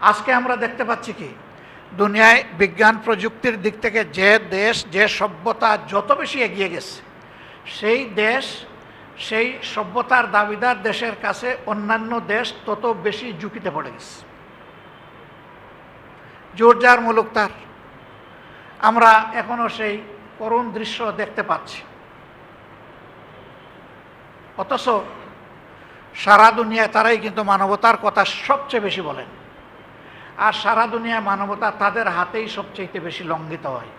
আজকে আমরা দেখতে পাচ্ছি কি? দুনিয়ায় বিজ্ঞান প্রযুক্তির দিক থেকে যে দেশ, যে সভ্যতা যত বেশি এগিয়ে গেছে, সেই দেশ, সেই সভ্যতার দাবিদার দেশের কাছে অন্যান্য দেশ তত বেশি ঝুঁকিতে পড়ে গেছে। জোরজার মুলুক তার। আমরা এখনও সেই করুণ দৃশ্য দেখতে পাচ্ছি। অথচ সারা দুনিয়ায় তারাই কিন্তু মানবতার কথা সবচেয়ে বেশি বলেন। আর সারা দুনিয়ায় মানবতা তাদের হাতেই সবচেয়ে বেশি লঙ্ঘিত হয়।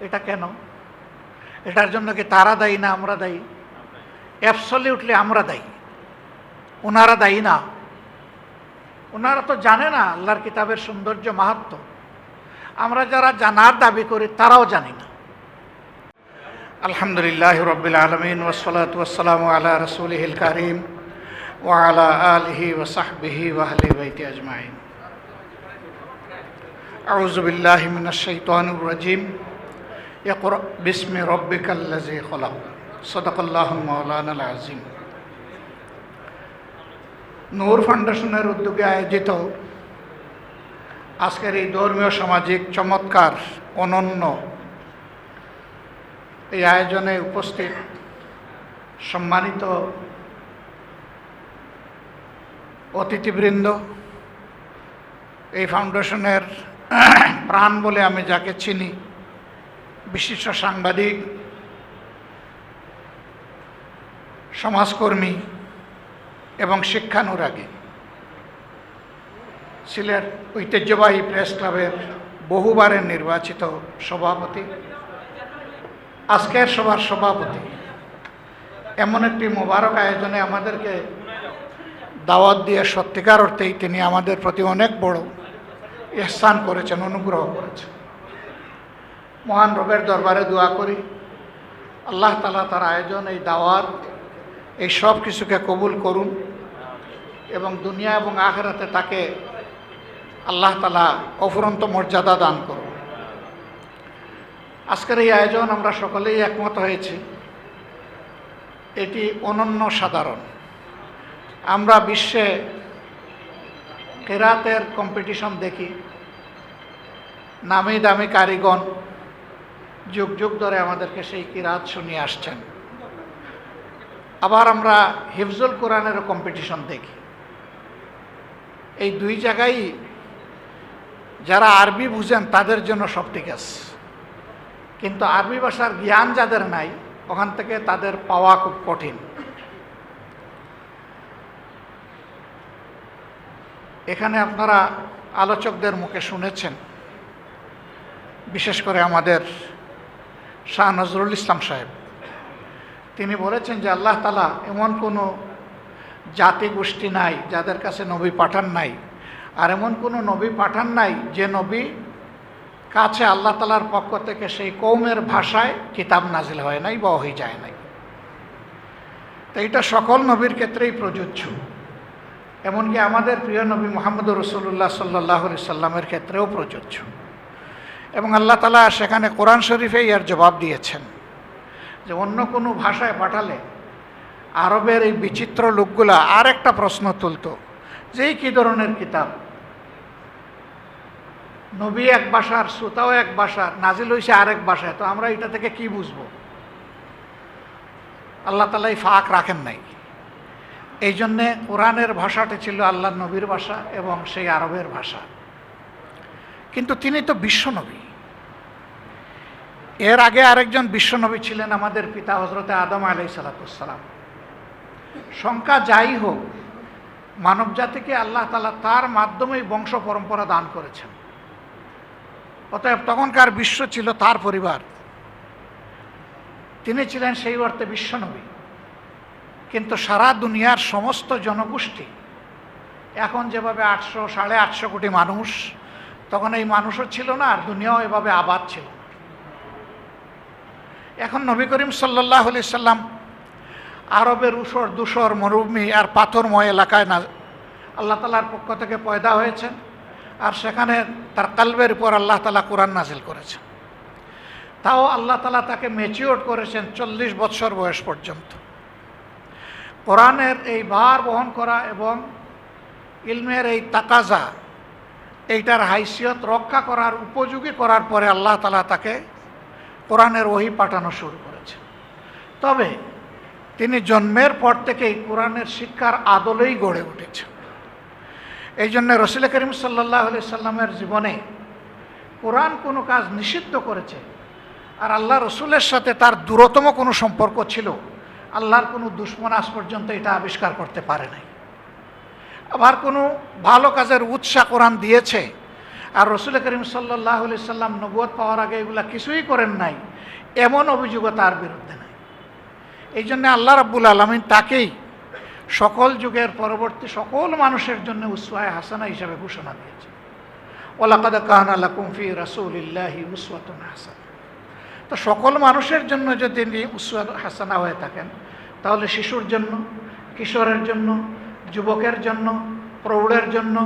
এটা কেন? এটার জন্য কি তারা দায়ী না আমরা দায়ী? অ্যাবসলিউটলি আমরা দায়ী। ওনারা দায়ী না। ওনারা তো জানে না আল্লাহর কিতাবের সৌন্দর্য মাহাত্ম। আমরা যারা জানার দাবি করি তারাও জানি না। আলহামদুলিল্লাহ রবিল আলমিন ওসলাত ওসালাম আলা রসুলহিল করিম ওয়ালা আলহি ওসাহবিহি ওয়াহলি বাইতি আজমাইন। أعوذ بالله من الشيطان الرجيم يقرأ باسم ربك الذي خلق صدق الله مولانا العظيم নূর ফাউন্ডেশনের উদ্যোগে আয়োজিত আজকের এই ধর্মীয় সামাজিক চমৎকার অনন্য এই আয়োজনে উপস্থিত সম্মানিত অতিথিবৃন্দ এই ফাউন্ডেশনের প্রাণ বলে আমি যাকে চিনি, বিশিষ্ট সাংবাদিক, সমাজকর্মী এবং শিক্ষানুরাগী। সিলেট ঐতিহ্যবাহী প্রেস ক্লাবের বহুবারের নির্বাচিত সভাপতি, আজকের সভার সভাপতি। এমন একটি মোবারক আয়োজনে আমাদেরকে দাওয়াত দিয়ে সত্যিকার অর্থেই তিনি আমাদের প্রতি অনেক বড় ইহসান করেছেন, অনুগ্রহ করেছেন। মহান রবের দরবারে দোয়া করি, আল্লাহ তালা তার আয়োজন, এই দাওয়াত, এই সব কিছুকে কবুল করুন এবং দুনিয়া এবং আখেরাতে তাকে আল্লাহ তালা অফুরন্ত মর্যাদা দান করুন। আজকের এই আয়োজন আমরা সকলেই একমত হয়েছি, এটি অনন্য সাধারণ। আমরা বিশ্বে কেরাতের কম্পিটিশন দেখি নামি দামি কারিগণ যুগ যুগ ধরে আমাদেরকে সেই কিরাত শুনিয়ে আসছেন। আবার আমরা হিফজুল কোরআনেরও কম্পিটিশন দেখি। এই দুই জায়গায় যারা আরবি বুঝেন, তাদের জন্য সব ঠিক আছে কিন্তু আরবি ভাষার জ্ঞান যাদের নাই, ওখান থেকে তাদের পাওয়া খুব কঠিন। এখানে আপনারা আলোচকদের মুখে শুনেছেন বিশেষ করে আমাদের শাহ নজরুল ইসলাম সাহেব। তিনি বলেছেন যে আল্লাহ তালা এমন কোনো জাতি গোষ্ঠী নাই যাদের কাছে নবী পাঠান নাই, আর এমন কোনো নবী পাঠান নাই যে নবী কাছে আল্লাহ তালার পক্ষ থেকে সেই কৌমের ভাষায় কিতাব নাজিল হয় নাই বা হয়ে যায় নাই। তো এটা সকল নবীর ক্ষেত্রেই প্রযোজ্য। এমনকি আমাদের প্রিয় নবী মোহাম্মদ রসুল্লাহ সাল্লাহ সাল্লামের ক্ষেত্রেও প্রযোজ্য। এবং আল্লাহ তালা সেখানে কোরআন শরীফে ইয়ার জবাব দিয়েছেন যে অন্য কোনো ভাষায় পাঠালে আরবের এই বিচিত্র লোকগুলা আর একটা প্রশ্ন তুলত, যে কী ধরনের কিতাব? নবী এক ভাষার, শ্রোতাও এক ভাষার, নাজিল হয়েছে আরেক ভাষায়, তো আমরা এটা থেকে কি বুঝব? আল্লাহ তালা এই ফাঁক রাখেন নাই। এই জন্যে কোরআনের ভাষাটি ছিল আল্লাহ নবীর ভাষা এবং সেই আরবের ভাষা। কিন্তু তিনি তো বিশ্বনবী এর আগে আরেকজন বিশ্বনবী ছিলেন আমাদের পিতা হজরতে আদম আলাই সালাতাম সংখ্যা যাই হোক মানব জাতিকে আল্লাহ তালা তার মাধ্যমেই বংশ পরম্পরা দান করেছেন। অতএব তখনকার বিশ্ব ছিল তার পরিবার। তিনি ছিলেন সেই অর্থে বিশ্বনবী। কিন্তু সারা দুনিয়ার সমস্ত জনগোষ্ঠী, এখন যেভাবে আটশো, সাড়ে আটশো কোটি মানুষ, তখন এই মানুষও ছিল না আর দুনিয়াও এভাবে আবাদ ছিল। এখন নবী করিম সাল্লাহ আলি সাল্লাম আরবের উসর, দুসর, মরুভূমি আর পাথরময় এলাকায় না আল্লাহ তালার পক্ষ থেকে পয়দা হয়েছেন আর সেখানে তার কালবের উপর আল্লাহ তালা কোরআন নাজিল করেছেন। তাও আল্লাহ তালা তাকে ম্যাচিওর করেছেন চল্লিশ বৎসর বয়স পর্যন্ত। কোরআনের এই ভার বহন করা এবং ইলমের এই তাকাজা, এইটার হাইসিয়ত রক্ষা করার উপযোগী করার পরে আল্লাহ তালা তাকে কোরআনের ওহি পাঠানো শুরু করেছে। তবে তিনি জন্মের পর থেকেই কোরআনের শিক্ষার আদলেই গড়ে উঠেছে এই জন্য রসুল করিম সাল্লাহ সাল্লামের জীবনে কোরআন কোনো কাজ নিষিদ্ধ করেছে আর আল্লাহ রসুলের সাথে তার দূরতম কোনো সম্পর্ক ছিল, আল্লাহর কোনো দুশ্মন আজ পর্যন্ত এটা আবিষ্কার করতে পারে নাই। আবার কোনো ভালো কাজের উৎসাহ কোরআন দিয়েছে আর রসুল করিম সাল্লাহ সাল্লাম নবুয় পাওয়ার আগে এগুলা কিছুই করেন নাই। এমন অভিযোগও তার বিরুদ্ধে নাই। এই জন্য আল্লাহ রাব্বুল আলমিন তাকেই সকল যুগের পরবর্তী সকল মানুষের জন্য উসওয়ায় হাসানা হিসাবে ঘোষণা দিয়েছে। ওলাকাদ কাহান আল্লাহ কুমফি রাসুলিল্লাহি উসওয়াতুন হাসান। তো সকল মানুষের জন্য যদি উসওয়াত হাসানা হয়ে থাকেন, তাহলে শিশুর জন্য, কিশোরের জন্য, যুবকের জন্য, প্রৌঢ়ের জন্য,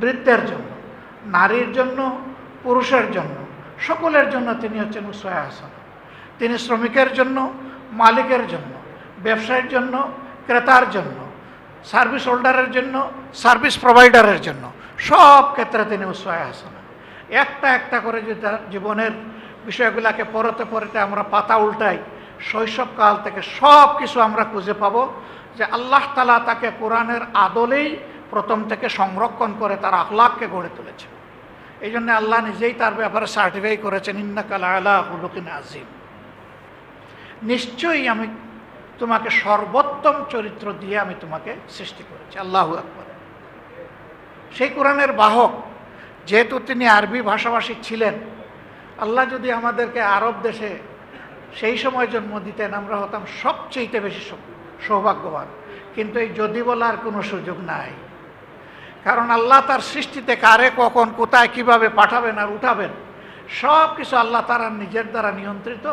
বৃদ্ধের জন্য নারীর জন্য, পুরুষের জন্য, সকলের জন্য তিনি হচ্ছেন উসওয়ায় হাসান। তিনি শ্রমিকের জন্য, মালিকের জন্য, ব্যবসায়ের জন্য, ক্রেতার জন্য, সার্ভিস হোল্ডারের জন্য, সার্ভিস প্রোভাইডারের জন্য, সব ক্ষেত্রে তিনি উৎসাহ আসেন একটা একটা করে যদি তার জীবনের বিষয়গুলোকে পরতে পরতে আমরা পাতা উল্টাই, শৈশবকাল থেকে সব কিছু আমরা খুঁজে পাবো যে আল্লাহ তালা তাকে কোরআনের আদলেই প্রথম থেকে সংরক্ষণ করে তার আখলাককে গড়ে তুলেছে। এই জন্য আল্লাহ নিজেই তার ব্যাপারে সার্টিফাই করেছেন, ইন্নাকাল আল্লাহ হুলুকিন আজিম নিশ্চয়ই আমি তোমাকে সর্বোত্তম চরিত্র দিয়ে আমি তোমাকে সৃষ্টি করেছি। আল্লাহ আকবর। সেই কোরআনের বাহক, যেহেতু তিনি আরবি ভাষাভাষী ছিলেন, আল্লাহ যদি আমাদেরকে আরব দেশে সেই সময় জন্ম দিতেন, আমরা হতাম সবচেয়ে বেশি সৌভাগ্যবান। কিন্তু এই যদি বলার কোনো সুযোগ নাই। কারণ আল্লাহ তার সৃষ্টিতে কারে, কখন, কোথায়, কীভাবে পাঠাবেন আর উঠাবেন, সব কিছু আল্লাহ তারা নিজের দ্বারা নিয়ন্ত্রিত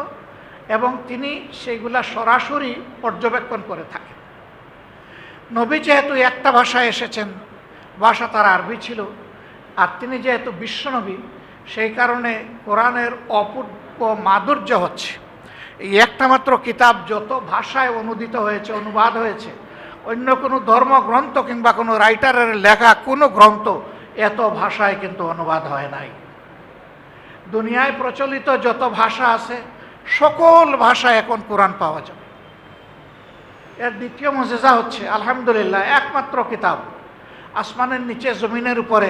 এবং তিনি সেইগুলা সরাসরি পর্যবেক্ষণ করে থাকেন। নবী যেহেতু একটা ভাষায় এসেছেন, ভাষা তার আরবি ছিল, আর তিনি যেহেতু বিশ্বনবী সেই কারণে কোরআনের অপূর্ব মাধুর্য হচ্ছে। এই একটা মাত্র কিতাব যত ভাষায় অনুদিত হয়েছে, অনুবাদ হয়েছে অন্য কোনো ধর্মগ্রন্থ কিংবা কোনো রাইটারের লেখা কোনো গ্রন্থ এত ভাষায় কিন্তু অনুবাদ হয় নাই। দুনিয়ায় প্রচলিত যত ভাষা আছে, সকল ভাষায় এখন কোরআন পাওয়া যাবে এর দ্বিতীয় মজেজা হচ্ছে, আলহামদুলিল্লাহ, একমাত্র কিতাব। আসমানের নিচে, জমিনের উপরে,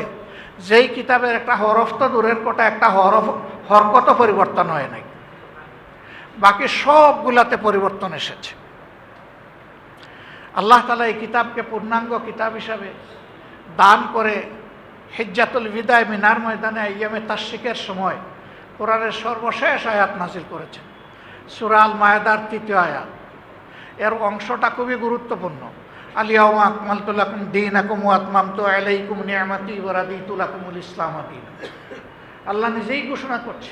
যেই কিতাবের একটা হরফ তো দূরের কোটা, একটা হরফ হরকত পরিবর্তন হয় নাই। বাকি সবগুলাতে পরিবর্তন এসেছে। আল্লাহ তালা এই কিতাবকে পূর্ণাঙ্গ কিতাব হিসাবে দান করে হেজ্জাতুল বিদায় মিনার ময়দানে ইয়ামে তাস্বিকের সময় কোরআনের সর্বশেষ আয়াত নাজিল করেছেন। সুরাল মায়াদার তৃতীয় আয়াত। এর অংশটা খুবই গুরুত্বপূর্ণ। আলিয়াউমা আকমালতুল্লাকুম দিন আকুম আতমাম তো আলাইকুম নিয়ামাতি ওরাদিতুলাকুমুল ইসলাম দিন। আল্লাহ নিজেই ঘোষণা করছে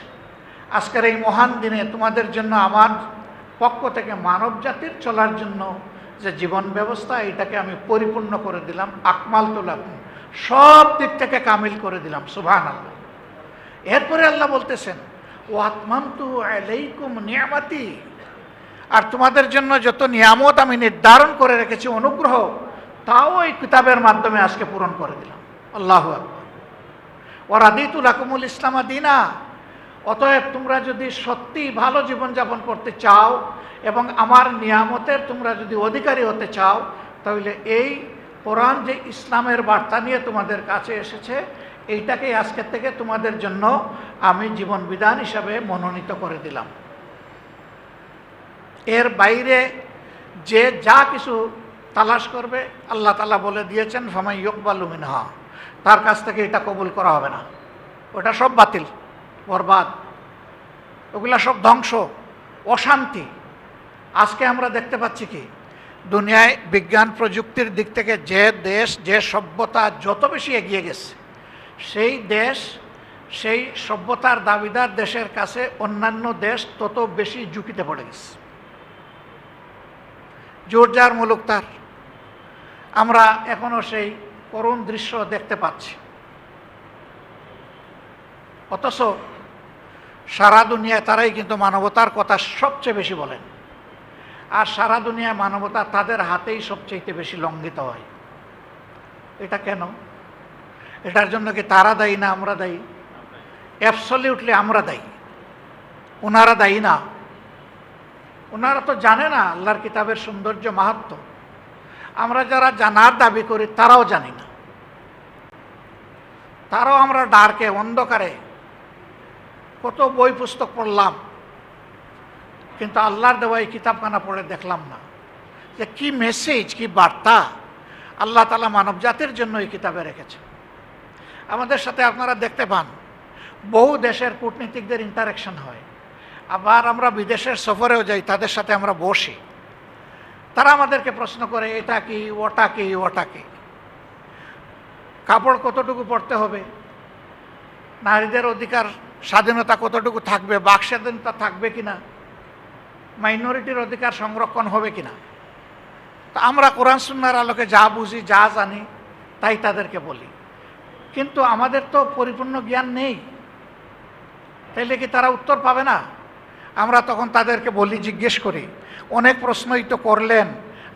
আজকের এই মহান দিনে তোমাদের জন্য আমার পক্ষ থেকে মানব জাতির চলার জন্য যে জীবন ব্যবস্থা, এটাকে আমি পরিপূর্ণ করে দিলাম, আকমাল তুলাকুম সব দিক থেকে কামিল করে দিলাম সুভান আল্লাহ এরপরে আল্লাহ বলতেছেন ও আত্মান তু আলাইকুম নিয়ামাতি। আর তোমাদের জন্য যত নিয়ামত আমি নির্ধারণ করে রেখেছি, অনুগ্রহ, তাও এই কিতাবের মাধ্যমে আজকে পূরণ করে দিলাম। আল্লাহ ওরাদিতুল আকুমুল ইসলামা দিনা। অতএব তোমরা যদি সত্যি ভালো জীবনযাপন করতে চাও এবং আমার নিয়ামতের তোমরা যদি অধিকারী হতে চাও, তাহলে এই কোরআন যে ইসলামের বার্তা নিয়ে তোমাদের কাছে এসেছে এইটাকেই আজকের থেকে তোমাদের জন্য আমি জীবন বিধান হিসাবে মনোনীত করে দিলাম। এর বাইরে যে যা কিছু তালাশ করবে, আল্লাহ তালা বলে দিয়েছেন ফামাই ইকবাল মিনহা। তার কাছ থেকে এটা কবুল করা হবে না। ওটা সব বাতিল। বরবাদ। ওগুলা সব ধ্বংস, অশান্তি। আজকে আমরা দেখতে পাচ্ছি কি? দুনিয়ায় বিজ্ঞান প্রযুক্তির দিক থেকে যে দেশ, যে সভ্যতা যত বেশি এগিয়ে গেছে, সেই দেশ, সেই সভ্যতার দাবিদার দেশের কাছে অন্যান্য দেশ তত বেশি ঝুঁকিতে পড়ে গেছে। জোরজার মুলুক তার। আমরা এখনও সেই করুণ দৃশ্য দেখতে পাচ্ছি। অথচ সারা দুনিয়ায় তারাই কিন্তু মানবতার কথা সবচেয়ে বেশি বলেন আর সারা দুনিয়ায় মানবতা তাদের হাতেই সবচেয়ে বেশি লঙ্ঘিত হয়। এটা কেন? এটার জন্য কি তারা দায়ী না আমরা দায়ী? অ্যাবসলিউটলি আমরা দায়ী। ওনারা দায়ী না। ওনারা তো জানে না আল্লাহর কিতাবের সৌন্দর্য মাহাত্ম আমরা যারা জানার দাবি করি তারাও জানি না। তারাও আমরা ডার্কে, অন্ধকারে কত বই পুস্তক পড়লাম, কিন্তু আল্লাহর দেওয়া এই কিতাবখানা পড়ে দেখলাম না। যে কি মেসেজ কি বার্তা আল্লাহ তালা মানব জাতির জন্য এই কিতাবে রেখেছে। আমাদের সাথে আপনারা দেখতে পান, বহু দেশের কূটনীতিকদের ইন্টারাকশন হয়। আবার আমরা বিদেশের সফরেও যাই, তাদের সাথে আমরা বসি। তারা আমাদেরকে প্রশ্ন করে, এটা কি, ওটা কি ওটা কি? কাপড় কতটুকু পড়তে হবে? নারীদের অধিকার স্বাধীনতা কতটুকু থাকবে, বাক স্বাধীনতা থাকবে কিনা মাইনরিটির অধিকার সংরক্ষণ হবে কিনা। তা আমরা কোরআন সুন্নার আলোকে যা বুঝি, যা জানি, তাই তাদেরকে বলি। কিন্তু আমাদের তো পরিপূর্ণ জ্ঞান নেই। তাইলে কি তারা উত্তর পাবে না? আমরা তখন তাদেরকে বলি, জিজ্ঞেস করি। অনেক প্রশ্নই তো করলেন।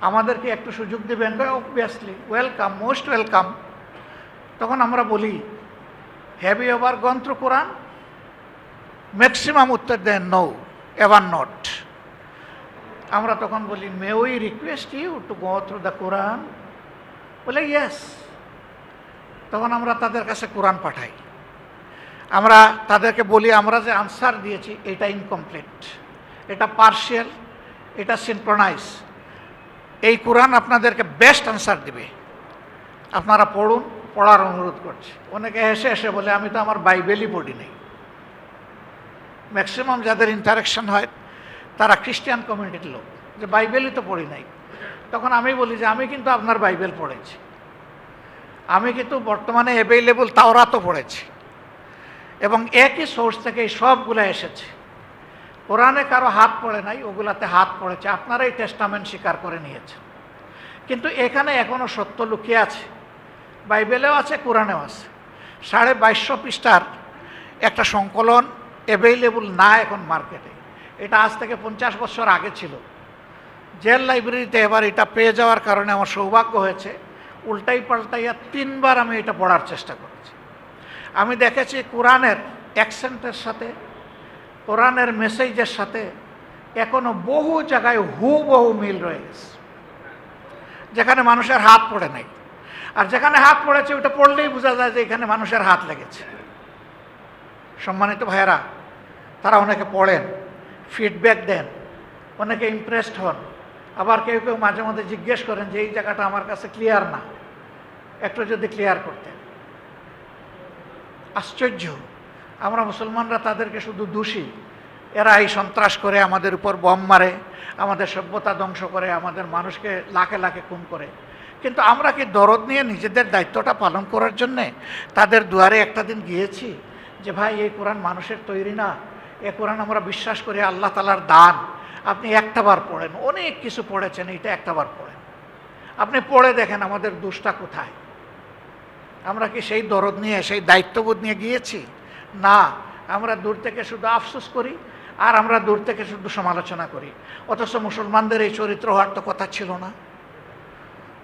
আমাদেরকে একটু সুযোগ দেবেন। অবভিয়াসলি ওয়েলকাম মোস্ট ওয়েলকাম তখন আমরা বলি have you ever gone through Quran maximum উত্তর দেন নো এভার নট আমরা তখন বলি may we request you to go through the Quran বলে ইয়েস তখন আমরা তাদের কাছে কোরআন পাঠাই। আমরা তাদেরকে বলি, আমরা যে আনসার দিয়েছি, এটা ইনকমপ্লিট এটা পার্শিয়াল এটা সিনক্রোনাইজ এই কোরআন আপনাদেরকে বেস্ট আনসার দিবে। আপনারা পড়ুন, পড়ার অনুরোধ করছি। অনেকে এসে এসে বলে, আমি তো আমার বাইবেলই পড়ি নাই। ম্যাক্সিমাম যাদের ইন্টারাকশন হয়, তারা খ্রিস্টান কমিউনিটির লোক, যে বাইবেলই তো পড়ি নাই। তখন আমি বলি যে, আমি কিন্তু আপনার বাইবেল পড়েছি। আমি কিন্তু বর্তমানে অ্যাভেলেবল তাওরা তো পড়েছি। এবং একই সোর্স থেকে এই সবগুলো এসেছে। কোরআনে কারও হাত পড়ে নাই, ওগুলাতে হাত পড়েছে। আপনারাই টেস্টামেন্ট স্বীকার করে নিয়েছেন। কিন্তু এখানে এখনও সত্য লুকিয়ে আছে। বাইবেলেও আছে, কোরআনেও আছে। সাড়ে বাইশশো পৃষ্ঠার একটা সংকলন অ্যাভেলেবল না এখন মার্কেটে এটা আজ থেকে পঞ্চাশ বছর আগে ছিল। জেল লাইব্রেরিতে এবার এটা পেয়ে যাওয়ার কারণে আমার সৌভাগ্য হয়েছে। উল্টাই পাল্টাইয়া তিনবার আমি এটা পড়ার চেষ্টা করেছি। আমি দেখেছি কোরআনের অ্যাকসেন্টের সাথে, কোরআনের মেসেজের সাথে এখনও বহু জায়গায় হু বহু মিল রয়ে গেছে। যেখানে মানুষের হাত পড়ে নাই। আর যেখানে হাত পড়েছে, ওটা পড়লেই বোঝা যায় যে এখানে মানুষের হাত লেগেছে। সম্মানিত ভাইয়েরা তারা অনেকে পড়েন ফিডব্যাক দেন, অনেকে ইমপ্রেসড হন। আবার কেউ কেউ মাঝে মধ্যে জিজ্ঞেস করেন যে, এই জায়গাটা আমার কাছে ক্লিয়ার না। একটু যদি ক্লিয়ার করতেন। আশ্চর্য। আমরা মুসলমানরা তাদেরকে শুধু দোষী। এরা এই সন্ত্রাস করে আমাদের উপর বম মারে, আমাদের সভ্যতা ধ্বংস করে, আমাদের মানুষকে লাখে লাখে খুন করে। কিন্তু আমরা কি দরদ নিয়ে নিজেদের দায়িত্বটা পালন করার জন্যে তাদের দুয়ারে একটা দিন গিয়েছি যে, ভাই, এই কোরআন মানুষের তৈরি না। এ কোরআন আমরা বিশ্বাস করি আল্লাহ তালার দান। আপনি একটাবার পড়েন, অনেক কিছু পড়েছেন এইটা একটাবার পড়েন। আপনি পড়ে দেখেন আমাদের দুষ্টা কোথায়। আমরা কি সেই দরদ নিয়ে, সেই দায়িত্ববোধ নিয়ে গিয়েছি? না, আমরা দূর থেকে শুধু আফসোস করি, আর আমরা দূর থেকে শুধু সমালোচনা করি। অথচ মুসলমানদের এই চরিত্র হওয়ার তো কথা ছিল না।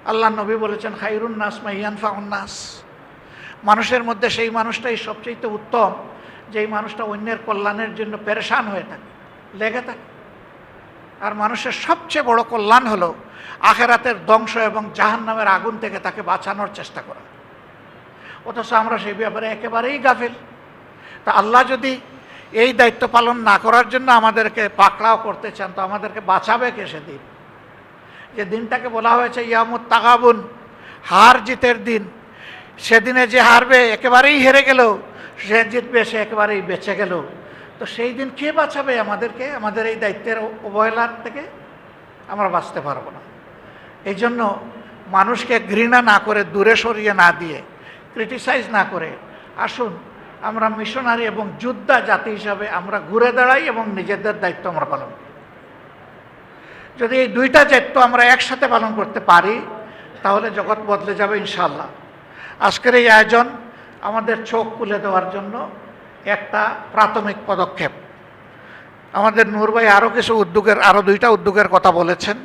আল্লাহ নবী বলেছেন, খাইরুন নাস ফাউন্নাস মানুষের মধ্যে সেই মানুষটাই সবচেয়ে উত্তম। যেই মানুষটা অন্যের কল্যাণের জন্য পেরেশান হয়ে থাকে, লেগে থাকে। আর মানুষের সবচেয়ে বড় কল্যাণ হলো আখেরাতের ধ্বংস এবং জাহান নামের আগুন থেকে তাকে বাঁচানোর চেষ্টা করা। অথচ আমরা সেই ব্যাপারে একেবারেই গাফিল। তা আল্লাহ যদি এই দায়িত্ব পালন না করার জন্য আমাদেরকে পাকড়াও করতে চান, তো আমাদেরকে বাঁচাবে কে সেদিন? যে দিনটাকে বলা হয়েছে ইয়ামুত তাগাবুন, হার জিতের দিন। সেদিনে যে হারবে একেবারেই হেরে গেল সে জিতবে সে একেবারেই বেঁচে গেল। তো সেই দিন কে বাঁচাবে আমাদেরকে? আমাদের এই দায়িত্বের অবহেলার থেকে আমরা বাঁচতে পারব না। এই জন্য মানুষকে ঘৃণা না করে, দূরে সরিয়ে না দিয়ে ক্রিটিসাইজ না করে, আসুন, আমরা মিশনারি এবং যোদ্ধা জাতি হিসাবে আমরা ঘুরে দাঁড়াই এবং নিজেদের দায়িত্ব আমরা পালন করি। যদি এই দুইটা দায়িত্ব আমরা একসাথে পালন করতে পারি, তাহলে জগৎ বদলে যাবে ইনশাল্লাহ আজকের এই আয়োজন আমাদের চোখ খুলে দেওয়ার জন্য একটা প্রাথমিক পদক্ষেপ। আমাদের নূর ভাই আরও কিছু উদ্যোগের আরও দুইটা উদ্যোগের কথা বলেছেন।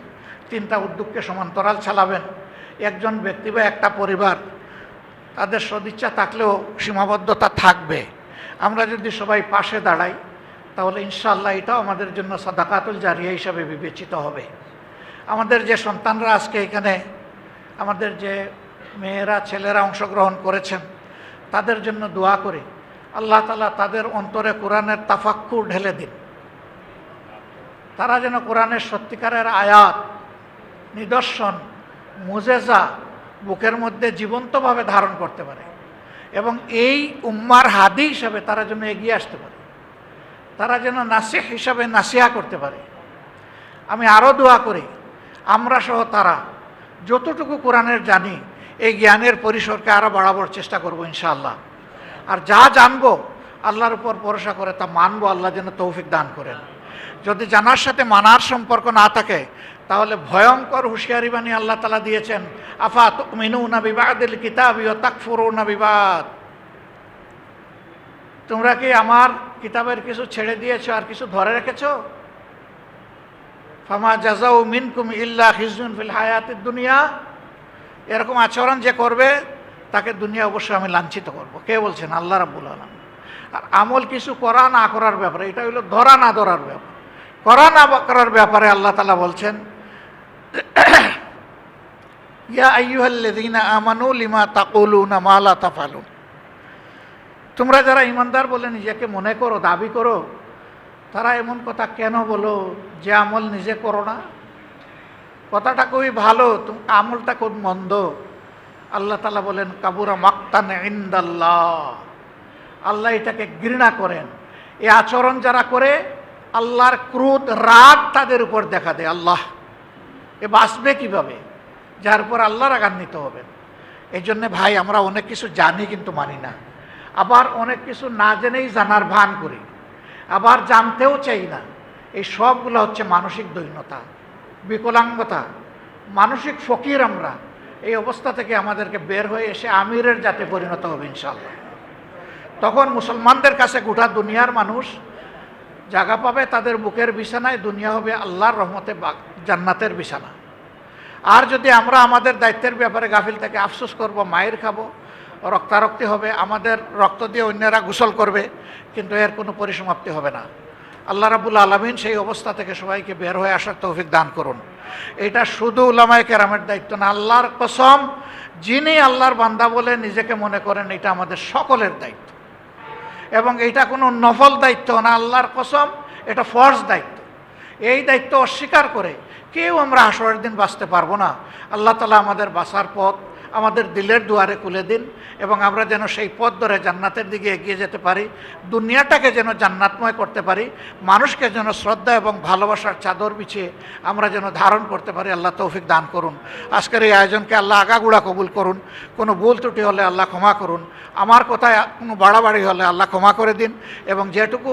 তিনটা উদ্যোগকে সমান্তরাল চালাবেন। একজন ব্যক্তি বা একটা পরিবার তাদের সদিচ্ছা থাকলেও সীমাবদ্ধতা থাকবে। আমরা যদি সবাই পাশে দাঁড়াই, তাহলে ইনশাআল্লাহ এটাও আমাদের জন্য সাদাকাতুল জারিয়া হিসাবে বিবেচিত হবে। আমাদের যে সন্তানরা আজকে এখানে, আমাদের যে মেয়েরা, ছেলেরা অংশগ্রহণ করেছেন তাদের জন্য দোয়া করি আল্লাহ তালা তাদের অন্তরে কোরআনের তাফাক্কুর ঢেলে দিন। তারা যেন কোরআনের সত্যিকারের আয়াত, নিদর্শন, মুজেজা বুকের মধ্যে জীবন্তভাবে ধারণ করতে পারে এবং এই উম্মার হাদি হিসাবে তারা যেন এগিয়ে আসতে পারে। তারা যেন নাসিহ হিসাবে নাসিহা করতে পারে। আমি আরও দোয়া করি, আমরা সহ তারা যতটুকু কোরআনের জানি এই জ্ঞানের পরিসরকে আরও বাড়াবার চেষ্টা করব ইনশাআল্লাহ। আর যা জানব, আল্লাহর উপর ভরসা করে তা মানবো, আল্লাহ যেন তৌফিক দান করেন। যদি জানার সাথে মানার সম্পর্ক না থাকে, তাহলে ভয়ঙ্কর হুঁশিয়ারি বাণী আল্লাহ তালা দিয়েছেন, আফা তুমিনু না বিবাদিল কিতাব ইয় তাকফুরু না বিবাদ। তোমরা কি আমার কিতাবের কিছু ছেড়ে দিয়েছ আর কিছু ধরে রেখেছো? ফামা জাজাউ মিনকুম ইল্লা খিজুন ফিল হায়াতের দুনিয়া। এরকম আচরণ যে করবে, তাকে দুনিয়া অবশ্যই আমি লাঞ্ছিত করব। কে বলছেন? আল্লাহ রাব্বুল আলম আর আমল কিছু করা না করার ব্যাপারে, এটা হলো ধরা না ধরার ব্যাপার। করা না করার ব্যাপারে আল্লাহ তালা বলছেন, ইয়া লিমা তোমরা যারা ইমানদার বলে নিজেকে মনে করো, দাবি করো, তারা এমন কথা কেন বলো যে আমল নিজে করো না? কথাটা খুবই ভালো, তুমি আমলটা খুব মন্দ। আল্লাহ তালা বলেন, কাবুরা মাক্তান ইন্দাল্লাহ। আল্লাহ এটাকে ঘৃণা করেন। এ আচরণ যারা করে, আল্লাহর ক্রোধ, রাগ তাদের উপর দেখা দেয়, আল্লাহ। এ বাঁচবে কীভাবে? যার উপর আল্লাহ রাগান্বিত হবেন। এই জন্যে ভাই, আমরা অনেক কিছু জানি কিন্তু মানি না। আবার অনেক কিছু না জেনেই জানার ভান করি। আবার জানতেও চাই না। এই সবগুলো হচ্ছে মানসিক দৈন্যতা। বিকলাঙ্গতা, মানসিক ফকির আমরা, এই অবস্থা থেকে আমাদেরকে বের হয়ে এসে আমিরের জাতে পরিণত হবে ইনশাল্লাহ তখন মুসলমানদের কাছে গোটা দুনিয়ার মানুষ জায়গা পাবে তাদের বুকের বিছানায়, দুনিয়া হবে আল্লাহর রহমতে জান্নাতের বিছানা। আর যদি আমরা আমাদের দায়িত্বের ব্যাপারে গাফিল থেকে আফসোস করব, মায়ের খাব, রক্তারক্তি হবে, আমাদের রক্ত দিয়ে অন্যরা গোসল করবে, কিন্তু এর কোনো পরিসমাপ্তি হবে না। আল্লাহ রাবুল আলমিন সেই অবস্থা থেকে সবাইকে বের হয়ে আসার তৌফিক দান করুন। এটা শুধু উলামায় কেরামের দায়িত্ব না, আল্লাহর কসম, যিনি আল্লাহর বান্দা বলে নিজেকে মনে করেন, এটা আমাদের সকলের দায়িত্ব। এবং এটা কোনো নফল দায়িত্ব না, আল্লাহর কসম, এটা ফর্জ দায়িত্ব। এই দায়িত্ব অস্বীকার করে কেউ আমরা আসরের দিন বাঁচতে পারব না। আল্লাহ তালা আমাদের বাঁচার পথ আমাদের দিলের দুয়ারে খুলে দিন এবং আমরা যেন সেই পথ ধরে জান্নাতের দিকে এগিয়ে যেতে পারি, দুনিয়াটাকে যেন জান্নাতময় করতে পারি, মানুষকে যেন শ্রদ্ধা এবং ভালোবাসার চাদর বিছিয়ে আমরা যেন ধারণ করতে পারি, আল্লাহ তৌফিক দান করুন। আজকের এই আয়োজনকে আল্লাহ আগাগুড়া কবুল করুন, কোনো ভুল ত্রুটি হলে আল্লাহ ক্ষমা করুন, আমার কথায় কোনো বাড়াবাড়ি হলে আল্লাহ ক্ষমা করে দিন এবং যেটুকু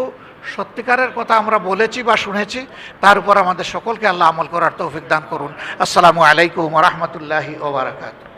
সত্যিকারের কথা আমরা বলেছি বা শুনেছি, তার উপর আমাদের সকলকে আল্লাহ আমল করার তৌফিক দান করুন। আসসালামু আলাইকুম রহমতুল্লাহি ওবরাকাতু